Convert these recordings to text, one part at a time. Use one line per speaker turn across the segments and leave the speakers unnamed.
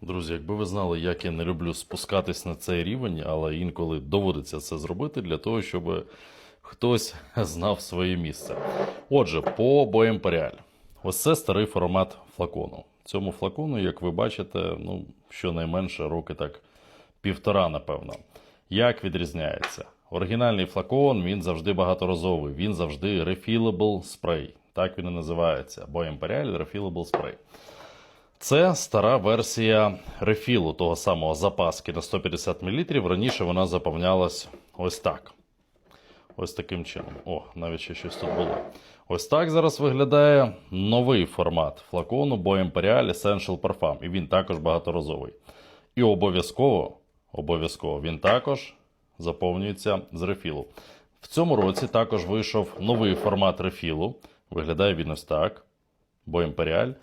Друзі, якби ви знали, як я не люблю спускатись на цей рівень, але інколи доводиться це зробити для того, щоб хтось знав своє місце. Отже, по Боемперіаль. Ось це старий формат флакону. Цьому флакону, як ви бачите, ну, щонайменше роки так півтора, напевно. Як відрізняється? Оригінальний флакон він завжди багаторазовий, він завжди refillable spray. Так він і називається. Боемперіаль Refillable Spray. Це стара версія рефілу того самого запаски на 150 мл. Раніше вона заповнялась ось так. Ось таким чином. О, навіть ще щось тут було. Ось так зараз виглядає новий формат флакону Bo Imperial Essential Parfum. І він також багаторазовий. І обов'язково, обов'язково він також заповнюється з рефілу. В цьому році також вийшов новий формат рефілу. Виглядає він ось так. Bo Imperial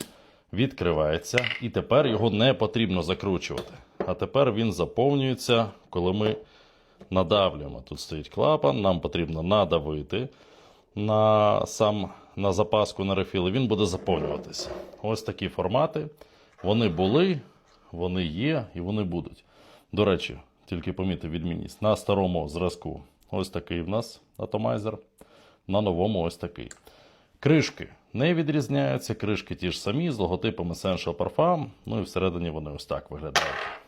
відкривається, і тепер його не потрібно закручувати. А тепер він заповнюється, коли ми надавлюємо. Тут стоїть клапан, нам потрібно надавити на сам на запаску на рефіл, і він буде заповнюватися. Ось такі формати. Вони були, вони є і вони будуть. До речі, тільки помітив відмінність. На старому зразку ось такий в нас атомайзер, на новому ось такий. Кришки не відрізняються, кришки ті ж самі з логотипом Essential Parfum, ну і всередині вони ось так виглядають.